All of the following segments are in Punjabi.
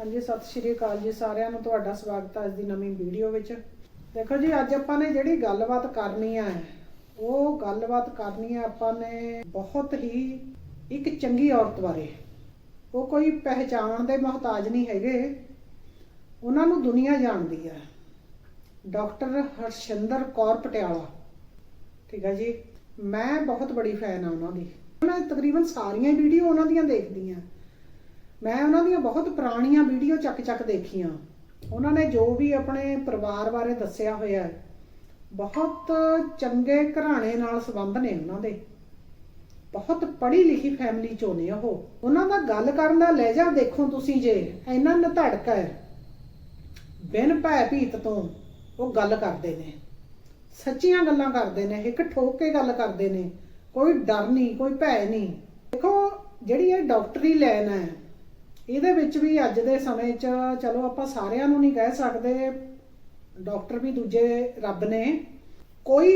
ਹਾਂਜੀ, ਸਤਿ ਸ਼੍ਰੀ ਅਕਾਲ ਜੀ ਸਾਰਿਆਂ ਨੂੰ, ਤੁਹਾਡਾ ਸਵਾਗਤ ਹੈ ਅੱਜ ਦੀ ਨਵੀਂ ਵੀਡੀਓ ਵਿੱਚ। ਦੇਖੋ ਜੀ, ਅੱਜ ਆਪਾਂ ਨੇ ਜਿਹੜੀ ਗੱਲਬਾਤ ਕਰਨੀ ਹੈ, ਉਹ ਗੱਲਬਾਤ ਕਰਨੀ ਹੈ ਆਪਾਂ ਨੇ ਬਹੁਤ ਹੀ ਇੱਕ ਚੰਗੀ ਔਰਤ ਬਾਰੇ। ਉਹ ਕੋਈ ਪਹਿਚਾਣ ਦੇ ਮੁਹਤਾਜ ਨਹੀਂ ਹੈਗੇ। ਉਹਨਾਂ ਨੂੰ ਦੁਨੀਆ ਜਾਣਦੀ ਹੈ। ਡਾਕਟਰ ਹਰਸ਼ਿੰਦਰ ਕੌਰ ਪਟਿਆਲਾ। ਠੀਕ ਆ ਜੀ, ਮੈਂ ਬਹੁਤ ਬੜੀ ਫੈਨ ਆ ਉਹਨਾਂ ਦੀ। ਮੈਂ ਤਕਰੀਬਨ ਸਾਰੀਆਂ ਵੀਡੀਓ ਉਹਨਾਂ ਦੀਆਂ ਦੇਖਦੀ ਆ ਮੈਂ ਉਹਨਾਂ ਦੀਆਂ ਬਹੁਤ ਪੁਰਾਣੀਆਂ ਵੀਡੀਓ ਚੱਕ ਚੱਕ ਦੇਖੀਆਂ। ਉਹਨਾਂ ਨੇ ਜੋ ਵੀ ਆਪਣੇ ਪਰਿਵਾਰ ਬਾਰੇ ਦੱਸਿਆ ਹੋਇਆ ਹੈ, ਬਹੁਤ ਚੰਗੇ ਘਰਾਣੇ ਨਾਲ ਸੰਬੰਧ ਨੇ ਉਹਨਾਂ ਦੇ। ਬਹੁਤ ਪੜ੍ਹੀ ਲਿਖੀ ਫੈਮਿਲੀ ਚੋਂ ਨੇ ਉਹ। ਉਹਨਾਂ ਦਾ ਗੱਲ ਕਰਨ ਦਾ ਲਹਿਜਾ ਦੇਖੋ ਤੁਸੀਂ ਜੇ, ਇੰਨਾ ਨਧੜਕ ਹੈ। ਬਿਨ ਭੈ ਭੀਤ ਤੋਂ ਉਹ ਗੱਲ ਕਰਦੇ ਨੇ। ਸੱਚੀਆਂ ਗੱਲਾਂ ਕਰਦੇ ਨੇ, ਇੱਕ ਠੋਕ ਕੇ ਗੱਲ ਕਰਦੇ ਨੇ। ਕੋਈ ਡਰ ਨਹੀਂ, ਕੋਈ ਭੈ ਨਹੀਂ। ਦੇਖੋ, ਜਿਹੜੀ ਇਹ ਡਾਕਟਰੀ ਲਾਈਨ ਹੈ ਇਹਦੇ ਵਿੱਚ ਵੀ ਅੱਜ ਦੇ ਸਮੇਂ 'ਚ ਚਲੋ ਆਪਾਂ ਸਾਰਿਆਂ ਨੂੰ ਨਹੀਂ ਕਹਿ ਸਕਦੇ, ਡਾਕਟਰ ਵੀ ਦੂਜੇ ਰੱਬ ਨੇ। ਕੋਈ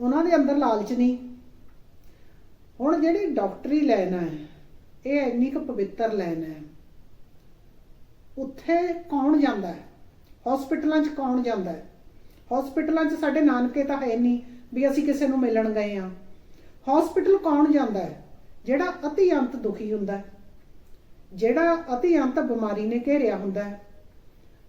ਉਹਨਾਂ ਦੇ ਅੰਦਰ ਲਾਲਚ ਨਹੀਂ। ਹੁਣ ਜਿਹੜੀ ਡਾਕਟਰੀ ਲਾਈਨ ਹੈ, ਇਹ ਇੰਨੀ ਕੁ ਪਵਿੱਤਰ ਲਾਈਨ ਹੈ, ਉੱਥੇ ਕੌਣ ਜਾਂਦਾ ਹੈ? ਹਸਪੀਟਲਾਂ 'ਚ ਕੌਣ ਜਾਂਦਾ ਹੈ? ਹਸਪੀਟਲਾਂ 'ਚ ਸਾਡੇ ਨਾਨਕੇ ਤਾਂ ਹੈ ਨਹੀਂ ਵੀ ਅਸੀਂ ਕਿਸੇ ਨੂੰ ਮਿਲਣ ਗਏ ਆ ਹਸਪੀਟਲ ਕੌਣ ਜਾਂਦਾ ਹੈ? ਜਿਹੜਾ ਅਤਿਅੰਤ ਦੁਖੀ ਹੁੰਦਾ ਹੈ। ਜਿਹੜਾ ਅਤੀ ਅੰਤ ਬਿਮਾਰੀ ਨੇ ਘੇਰਿਆ ਹੁੰਦਾ ਹੈ।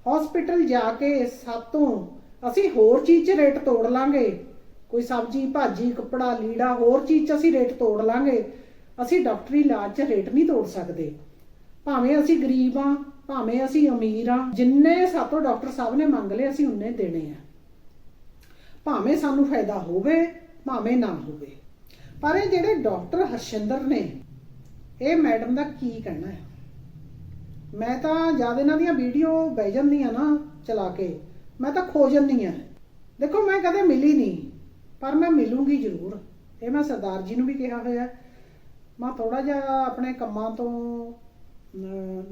ਹਸਪੀਟਲ ਜਾ ਕੇ ਸਾਤੋਂ ਅਸੀਂ ਹੋਰ ਚੀਜ਼ 'ਚ ਰੇਟ ਤੋੜ ਲਾਂਗੇ। ਕੋਈ ਸਬਜ਼ੀ, ਭਾਜੀ, ਕੱਪੜਾ, ਲੀੜਾ, ਹੋਰ ਚੀਜ਼ 'ਚ ਅਸੀਂ ਰੇਟ ਤੋੜ ਲਾਂਗੇ। ਅਸੀਂ ਡਾਕਟਰੀ ਇਲਾਜ 'ਚ ਰੇਟ ਨਹੀਂ ਤੋੜ ਸਕਦੇ। ਭਾਵੇਂ ਅਸੀਂ ਗਰੀਬ ਆ ਭਾਵੇਂ ਅਸੀਂ ਅਮੀਰ ਆ ਜਿੰਨੇ ਸਾਤੋਂ ਡਾਕਟਰ ਸਾਹਿਬ ਨੇ ਮੰਗ ਲਏ, ਅਸੀਂ ਉਨੇ ਦੇਣੇ ਆ। ਭਾਵੇਂ ਸਾਨੂੰ ਫਾਇਦਾ ਹੋਵੇ, ਭਾਵੇਂ ਨਾ ਹੋਵੇ। ਪਰ ਇਹ ਜਿਹੜੇ ਡਾਕਟਰ ਹਰਸ਼ਿੰਦਰ ਨੇ, ਇਹ ਮੈਡਮ ਦਾ ਕੀ ਕਹਿਣਾ ਹੈ? ਮੈਂ ਤਾਂ ਜਦ ਇਹਨਾਂ ਦੀਆਂ ਵੀਡੀਓ ਬਹਿ ਜਾਂਦੀਆਂ ਨਾ ਚਲਾ ਕੇ, ਮੈਂ ਤਾਂ ਖੋ ਜਾਂਦੀ ਆ ਦੇਖੋ, ਮੈਂ ਕਦੇ ਮਿਲੀ ਨਹੀਂ, ਪਰ ਮੈਂ ਮਿਲੂੰਗੀ ਜ਼ਰੂਰ। ਇਹ ਮੈਂ ਸਰਦਾਰ ਜੀ ਨੂੰ ਵੀ ਕਿਹਾ ਹੋਇਆ। ਮੈਂ ਥੋੜਾ ਜਿਹਾ ਆਪਣੇ ਕੰਮਾਂ ਤੋਂ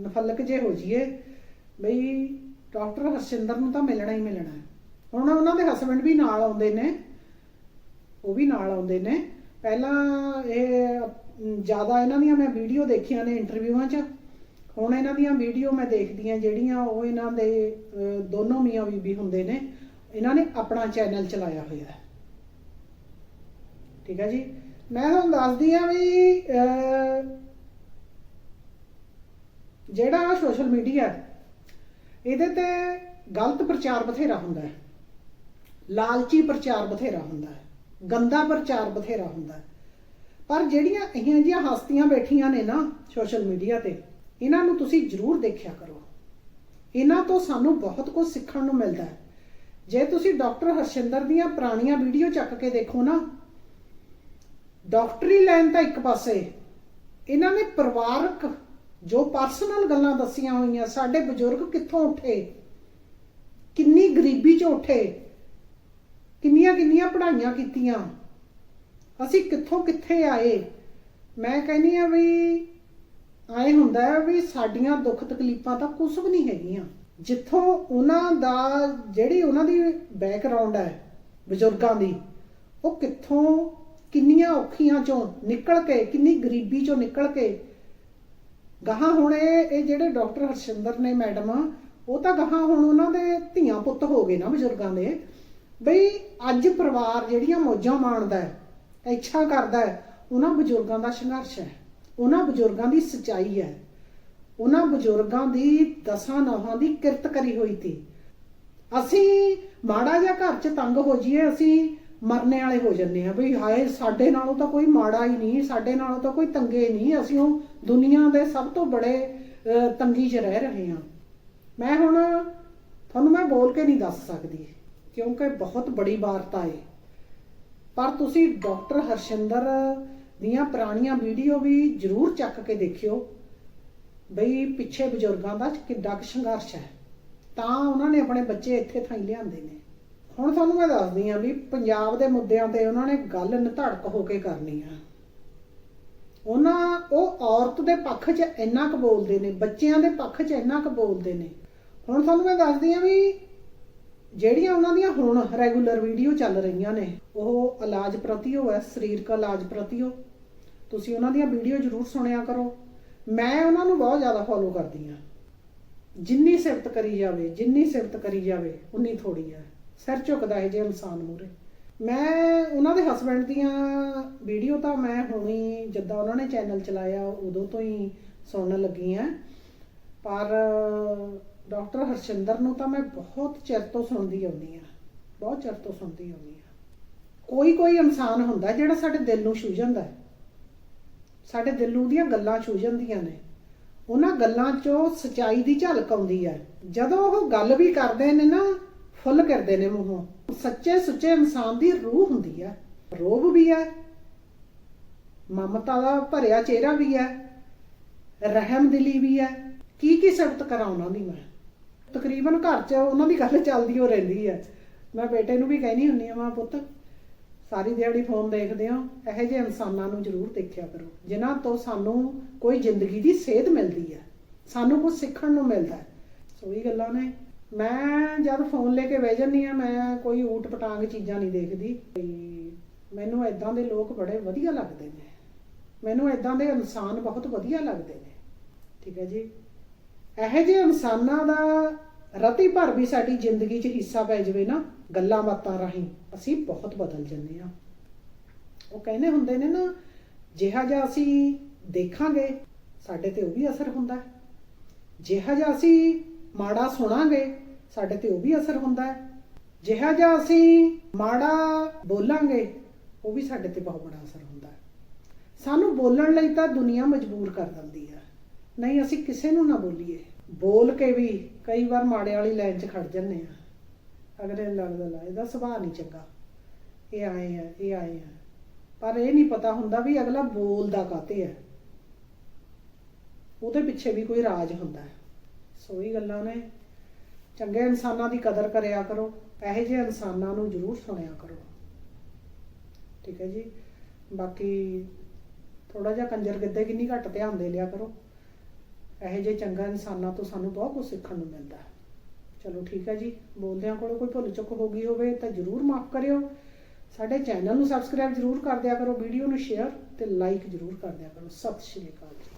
ਨਫਲਕ ਜੇ ਹੋ ਜਾਈਏ। ਬਈ, ਡਾਕਟਰ ਹਰਸ਼ਿੰਦਰ ਨੂੰ ਤਾਂ ਮਿਲਣਾ ਹੀ ਮਿਲਣਾ ਹੈ। ਹੁਣ ਉਹਨਾਂ ਦੇ ਹਸਬੰਡ ਵੀ ਨਾਲ ਆਉਂਦੇ ਨੇ। ਉਹ ਵੀ ਨਾਲ ਆਉਂਦੇ ਨੇ। ਪਹਿਲਾਂ ਇਹ ਜ਼ਿਆਦਾ ਇਹਨਾਂ ਦੀਆਂ ਮੈਂ ਵੀਡੀਓ ਦੇਖੀਆਂ ਨੇ ਇੰਟਰਵਿਊਆਂ 'ਚ। ਹੁਣ ਇਹਨਾਂ ਦੀਆਂ ਵੀਡੀਓ ਮੈਂ ਦੇਖਦੀ ਆ ਜਿਹੜੀਆਂ ਉਹ ਇਹਨਾਂ ਦੇ ਦੋਨੋਂ ਮੀਆਂ ਬੀਬੀ ਹੁੰਦੇ ਨੇ, ਇਹਨਾਂ ਨੇ ਆਪਣਾ ਚੈਨਲ ਚਲਾਇਆ ਹੋਇਆ ਹੈ। ਠੀਕ ਹੈ ਜੀ? ਮੈਂ ਤੁਹਾਨੂੰ ਦੱਸਦੀ ਆ ਵੀ ਜਿਹੜਾ ਸੋਸ਼ਲ ਮੀਡੀਆ ਇਹਦੇ ਤੇ ਗਲਤ ਪ੍ਰਚਾਰ ਬਥੇਰਾ ਹੁੰਦਾ ਹੈ। ਲਾਲਚੀ ਪ੍ਰਚਾਰ ਬਥੇਰਾ ਹੁੰਦਾ ਹੈ। ਗੰਦਾ ਪ੍ਰਚਾਰ ਬਥੇਰਾ ਹੁੰਦਾ ਹੈ। ਪਰ ਜਿਹੜੀਆਂ ਇਹੀਆਂ ਜਿਹੀਆਂ ਹਸਤੀਆਂ ਬੈਠੀਆਂ ਨੇ ਨਾ ਸੋਸ਼ਲ ਮੀਡੀਆ ਤੇ ਇਹਨਾਂ ਨੂੰ ਤੁਸੀਂ ਜ਼ਰੂਰ ਦੇਖਿਆ ਕਰੋ। ਇਹਨਾਂ ਤੋਂ ਸਾਨੂੰ ਬਹੁਤ ਕੁਝ ਸਿੱਖਣ ਨੂੰ ਮਿਲਦਾ ਹੈ। ਜੇ ਤੁਸੀਂ ਡਾਕਟਰ ਹਰਸ਼ਿੰਦਰ ਦੀਆਂ ਪੁਰਾਣੀਆਂ ਵੀਡੀਓ ਚੱਕ ਕੇ ਦੇਖੋ ਨਾ, ਡਾਕਟਰੀ ਲਾਈਨ ਤਾਂ ਇੱਕ ਪਾਸੇ, ਇਹਨਾਂ ਨੇ ਪਰਿਵਾਰਕ ਜੋ ਪਰਸਨਲ ਗੱਲਾਂ ਦੱਸੀਆਂ ਹੋਈਆਂ, ਸਾਡੇ ਬਜ਼ੁਰਗ ਕਿੱਥੋਂ ਉੱਠੇ? ਕਿੰਨੀ ਗਰੀਬੀ 'ਚ ਉੱਠੇ? ਕਿੰਨੀਆਂ ਕਿੰਨੀਆਂ ਪੜ੍ਹਾਈਆਂ ਕੀਤੀਆਂ? ਅਸੀਂ ਕਿੱਥੋਂ ਕਿੱਥੇ ਆਏ? ਮੈਂ ਕਹਿੰਦੀ ਆ ਵੀ ਆਏ ਹੁੰਦਾ ਹੈ ਵੀ ਸਾਡੀਆਂ ਦੁੱਖ ਤਕਲੀਫਾਂ ਤਾਂ ਕੁਝ ਵੀ ਨਹੀਂ ਹੈਗੀਆਂ। ਜਿੱਥੋਂ ਉਹਨਾਂ ਦਾ, ਜਿਹੜੀ ਉਹਨਾਂ ਦੀ ਬੈਕਗ੍ਰਾਉਂਡ ਹੈ ਬਜ਼ੁਰਗਾਂ ਦੀ, ਉਹ ਕਿੱਥੋਂ ਕਿੰਨੀਆਂ ਔਖੀਆਂ ਚੋਂ ਨਿਕਲ ਕੇ, ਕਿੰਨੀ ਗਰੀਬੀ ਚੋਂ ਨਿਕਲ ਕੇ ਗਾਹਾਂ ਹੁਣ ਇਹ ਇਹ ਜਿਹੜੇ ਡਾਕਟਰ ਹਰਸ਼ਿੰਦਰ ਨੇ ਮੈਡਮ, ਉਹ ਤਾਂ ਗਾਹਾਂ ਹੁਣ ਉਹਨਾਂ ਦੇ ਧੀਆਂ ਪੁੱਤ ਹੋ ਗਏ ਨਾ ਬਜ਼ੁਰਗਾਂ ਦੇ। ਬਈ ਅੱਜ ਪਰਿਵਾਰ ਜਿਹੜੀਆਂ ਮੌਜਾਂ ਮਾਣਦਾ ਹੈ, ਇੱਛਾ ਕਰਦਾ ਹੈ, ਉਹਨਾਂ ਬਜ਼ੁਰਗਾਂ ਦਾ ਸੰਘਰਸ਼ ਹੈ। ਉਹਨਾਂ ਬਜ਼ੁਰਗਾਂ ਦੀ ਸਚਾਈ ਹੈ। ਉਹਨਾਂ ਬਜ਼ੁਰਗਾਂ ਦੀ ਦਸਾਂ ਨੌਹਾਂ ਦੀ ਕਿਰਤ ਕਰੀ ਹੋਈ ਸੀ। ਅਸੀਂ ਮਾੜਾ ਜਿਹਾ ਘਰ 'ਚ ਤੰਗ ਹੋ ਜਾਈਏ, ਅਸੀਂ ਮਰਨੇ ਵਾਲੇ ਹੋ ਜੰਨੇ ਆ ਬਈ ਹਾਏ, ਸਾਡੇ ਨਾਲੋਂ ਤਾਂ ਕੋਈ ਮਾੜਾ ਹੀ ਨਹੀਂ, ਸਾਡੇ ਨਾਲੋਂ ਤਾਂ ਕੋਈ ਤੰਗੇ ਨਹੀਂ। ਅਸੀਂ ਉਹ ਦੁਨੀਆ ਦੇ ਸਭ ਤੋਂ ਬੜੇ ਤੰਗੀ 'ਚ ਰਹਿ ਰਹੇ ਹਾਂ। ਮੈਂ ਹੁਣ ਤੁਹਾਨੂੰ ਮੈਂ ਬੋਲ ਕੇ ਨਹੀਂ ਦੱਸ ਸਕਦੀ, ਕਿਉਂਕਿ ਬਹੁਤ ਬੜੀ ਵਾਰਤਾ ਹੈ ਪਰ ਤੁਸੀਂ ਡਾਕਟਰ ਹਰਸ਼ਿੰਦਰ ਦੀਆਂ ਪੁਰਾਣੀਆਂ ਵੀਡੀਓ ਵੀ ਜ਼ਰੂਰ ਚੱਕ ਕੇ ਦੇਖਿਓ। ਬਈ ਪਿੱਛੇ ਬਜ਼ੁਰਗਾਂ ਦਾ ਕਿੱਡਾ ਕੁ ਸੰਘਰਸ਼ ਹੈ। ਤਾਂ ਉਹਨਾਂ ਨੇ ਆਪਣੇ ਬੱਚੇ ਇੱਥੇ ਥਾਈ ਲਿਆਂਦੇ ਨੇ। ਹੁਣ ਤੁਹਾਨੂੰ ਮੈਂ ਦੱਸਦੀ ਆ ਵੀ ਪੰਜਾਬ ਦੇ ਮੁੱਦਿਆਂ ਤੇ ਉਹਨਾਂ ਨੇ ਗੱਲ ਨਿਧੜਕ ਹੋ ਕੇ ਕਰਨੀ ਆ। ਉਹਨਾਂ, ਉਹ ਔਰਤ ਦੇ ਪੱਖ 'ਚ ਇੰਨਾ ਕੁ ਬੋਲਦੇ ਨੇ, ਬੱਚਿਆਂ ਦੇ ਪੱਖ 'ਚ ਇੰਨਾ ਕੁ ਬੋਲਦੇ ਨੇ। ਹੁਣ ਤੁਹਾਨੂੰ ਮੈਂ ਦੱਸਦੀ ਆ ਵੀ ਜਿਹੜੀਆਂ ਉਹਨਾਂ ਦੀਆਂ ਹੁਣ ਰੈਗੂਲਰ ਵੀਡੀਓ ਚੱਲ ਰਹੀਆਂ ਨੇ, ਉਹ ਇਲਾਜ ਪ੍ਰਤੀਓ ਹੈ ਸਰੀਰਕ ਇਲਾਜ ਪ੍ਰਤੀਓ ਤੁਸੀਂ ਉਹਨਾਂ ਦੀਆਂ ਵੀਡੀਓ ਜ਼ਰੂਰ ਸੁਣਿਆ ਕਰੋ। ਮੈਂ ਉਹਨਾਂ ਨੂੰ ਬਹੁਤ ਜ਼ਿਆਦਾ ਫੋਲੋ ਕਰਦੀ ਆ ਜਿੰਨੀ ਸਿਫਤ ਕਰੀ ਜਾਵੇ, ਜਿੰਨੀ ਸਿਫਤ ਕਰੀ ਜਾਵੇ, ਉਨੀ ਥੋੜੀ ਹੈ। ਸਿਰ ਝੁਕਦਾ ਹੈ ਜੇ ਇਨਸਾਨ ਮੂਰੇ ਮੈਂ ਉਹਨਾਂ ਦੇ ਹਸਬੰਡ ਦੀਆਂ ਵੀਡੀਓ ਤਾਂ ਮੈਂ ਹੁਣੀ ਜਿੱਦਾਂ ਉਹਨਾਂ ਨੇ ਚੈਨਲ ਚਲਾਇਆ, ਉਦੋਂ ਤੋਂ ਹੀ ਸੁਣਨ ਲੱਗੀ ਆ ਪਰ ਡਾਕਟਰ ਹਰਸ਼ਿੰਦਰ ਨੂੰ ਤਾਂ ਮੈਂ ਬਹੁਤ ਚਿਰ ਤੋਂ ਸੁਣਦੀ ਆਉਂਦੀ ਆ ਬਹੁਤ ਚਿਰ ਤੋਂ ਸੁਣਦੀ ਆਉਂਦੀ ਆ ਕੋਈ ਕੋਈ ਇਨਸਾਨ ਹੁੰਦਾ ਜਿਹੜਾ ਸਾਡੇ ਦਿਲ ਨੂੰ ਛੂ ਜਾਂਦਾ ਹੈ। ਸਾਡੇ ਦਿਲ ਨੂੰ ਦੀਆਂ ਗੱਲਾਂ ਛੂ ਜਾਂਦੀਆਂ ਨੇ। ਉਹਨਾਂ ਗੱਲਾਂ 'ਚੋਂ ਸਚਾਈ ਦੀ ਝਲਕ ਆਉਂਦੀ ਹੈ। ਜਦੋਂ ਉਹ ਗੱਲ ਵੀ ਕਰਦੇ ਨੇ ਨਾ, ਫੁੱਲ ਕਰਦੇ ਨੇ ਮੂੰਹੋਂ। ਸੱਚੇ ਸੁੱਚੇ ਇਨਸਾਨ ਦੀ ਰੂਹ ਹੁੰਦੀ ਹੈ। ਰੋਬ ਵੀ ਹੈ। ਮਮਤਾ ਦਾ ਭਰਿਆ ਚਿਹਰਾ ਵੀ ਹੈ। ਰਹਿਮ ਦਿਲੀ ਵੀ ਹੈ। ਕੀ ਕੀ ਸਿਫਤ ਕਰਾਂ ਉਹਨਾਂ ਦੀ ਮੈਂ? ਤਕਰੀਬਨ ਘਰ 'ਚ ਉਹਨਾਂ ਦੀ ਗੱਲ ਚੱਲਦੀ ਹੋ ਰਹਿੰਦੀ ਹੈ ਮੈਂ ਬੇਟੇ ਨੂੰ ਵੀ ਕਹਿਣੀ ਹੁੰਨੀ ਆ, ਮਾਂ ਪੁੱਤ, ਸਾਰੀ ਦਿਹਾੜੀ ਫੋਨ ਦੇਖਦੇ ਹੋ, ਇਹੋ ਜਿਹੇ ਇਨਸਾਨਾਂ ਨੂੰ ਜ਼ਰੂਰ ਦੇਖਿਆ ਕਰੋ, ਜਿਨ੍ਹਾਂ ਤੋਂ ਸਾਨੂੰ ਕੋਈ ਜ਼ਿੰਦਗੀ ਦੀ ਸੇਧ ਮਿਲਦੀ ਹੈ ਸਾਨੂੰ ਕੁਝ ਸਿੱਖਣ ਨੂੰ ਮਿਲਦਾ ਹੈ। ਸੋ ਇਹ ਗੱਲਾਂ ਨੇ। ਮੈਂ ਜਦ ਫੋਨ ਲੈ ਕੇ ਬਹਿ ਜਾਂਦੀ ਆ, ਮੈਂ ਕੋਈ ਊਟ ਪਟਾਂਗ ਚੀਜ਼ਾਂ ਨਹੀਂ ਦੇਖਦੀ। ਮੈਨੂੰ ਇਦਾਂ ਦੇ ਲੋਕ ਬੜੇ ਵਧੀਆ ਲੱਗਦੇ ਨੇ। ਮੈਨੂੰ ਇਦਾਂ ਦੇ ਇਨਸਾਨ ਬਹੁਤ ਵਧੀਆ ਲੱਗਦੇ ਨੇ। ਠੀਕ ਹੈ ਜੀ? ਇਹੋ ਜਿਹੇ ਇਨਸਾਨਾਂ ਦਾ ਰਤੀ ਭਰ ਵੀ ਸਾਡੀ ਜ਼ਿੰਦਗੀ 'ਚ ਹਿੱਸਾ ਪੈ ਜਾਵੇ ਨਾ, ਗੱਲਾਂ ਬਾਤਾਂ ਰਾਹੀਂ, ਅਸੀਂ ਬਹੁਤ ਬਦਲ ਜੰਨੇ ਆ ਉਹ ਕਹਿੰਦੇ ਹੁੰਦੇ ਨੇ ਨਾ, ਜਿਹਾ ਜਿਹਾ ਅਸੀਂ ਦੇਖਾਂਗੇ, ਸਾਡੇ ਤੇ ਉਹ ਵੀ ਅਸਰ ਹੁੰਦਾ ਹੈ। ਜਿਹਾ ਜਿਹਾ ਅਸੀਂ ਮਾੜਾ ਸੁਣਾਂਗੇ, ਸਾਡੇ ਤੇ ਉਹ ਵੀ ਅਸਰ ਹੁੰਦਾ ਹੈ। ਜਿਹਾ ਜਿਹਾ ਅਸੀਂ ਮਾੜਾ ਬੋਲਾਂਗੇ, ਉਹ ਵੀ ਸਾਡੇ ਤੇ ਬਹੁਤ ਬੜਾ ਅਸਰ ਹੁੰਦਾ ਹੈ। ਸਾਨੂੰ ਬੋਲਣ ਲਈ ਤਾਂ ਦੁਨੀਆ ਮਜਬੂਰ ਕਰ ਦਿੰਦੀ ਹੈ। ਨਹੀਂ, ਅਸੀਂ ਕਿਸੇ ਨੂੰ ਨਾ ਬੋਲੀਏ। ਬੋਲ ਕੇ ਵੀ ਕਈ ਵਾਰ ਮਾੜੇ ਵਾਲੀ ਲਾਈਨ 'ਚ ਖੜ ਜੰਨੇ ਆ। ਅਗਲੇ ਨੂੰ ਲੱਗਦਾ, ਲਾ, ਇਹਦਾ ਸੁਭਾਅ ਨਹੀਂ ਚੰਗਾ। ਇਹ ਆਏ ਆ, ਇਹ ਆਏ ਆ। ਪਰ ਇਹ ਨਹੀਂ ਪਤਾ ਹੁੰਦਾ ਵੀ ਅਗਲਾ ਬੋਲਦਾ ਕਾਤੇ ਹੈ ਉਹਦੇ ਪਿੱਛੇ ਵੀ ਕੋਈ ਰਾਜ ਹੁੰਦਾ। ਹੈ ਸੋ ਇਹ ਗੱਲਾਂ ਨੇ। ਚੰਗੇ ਇਨਸਾਨਾਂ ਦੀ ਕਦਰ ਕਰਿਆ ਕਰੋ। ਇਹੋ ਜਿਹੇ ਇਨਸਾਨਾਂ ਨੂੰ ਜ਼ਰੂਰ ਸੁਣਿਆ ਕਰੋ। ਠੀਕ ਹੈ ਜੀ? ਬਾਕੀ ਥੋੜਾ ਜਿਹਾ ਕੰਜਰ ਗਿੱਧੇ ਕਿੰਨੀ ਘੱਟ ਧਿਆਨ ਦੇ ਲਿਆ ਕਰੋ। ਇਹੋ ਜਿਹੇ ਚੰਗਾ ਇਨਸਾਨਾਂ ਤੋਂ ਸਾਨੂੰ ਬਹੁਤ ਕੁਝ ਸਿੱਖਣ ਨੂੰ ਮਿਲਦਾ ਚਲੋ ਠੀਕ ਹੈ ਜੀ, ਬੋਲਦਿਆਂ ਕੋਲੋਂ ਕੋਈ ਭੁੱਲ ਚੁੱਕ ਹੋ ਗਈ ਹੋਵੇ ਤਾਂ ਜਰੂਰ ਮਾਫ ਕਰਿਓ। ਸਾਡੇ ਚੈਨਲ ਨੂੰ ਸਬਸਕ੍ਰਾਈਬ ਜਰੂਰ ਕਰ ਦਿਆ ਕਰੋ ਵੀਡੀਓ ਨੂੰ ਸ਼ੇਅਰ ਤੇ ਲਾਈਕ ਜਰੂਰ ਕਰ ਦਿਆ ਕਰੋ। ਸਤਿ ਸ਼੍ਰੀ ਅਕਾਲ ਜੀ।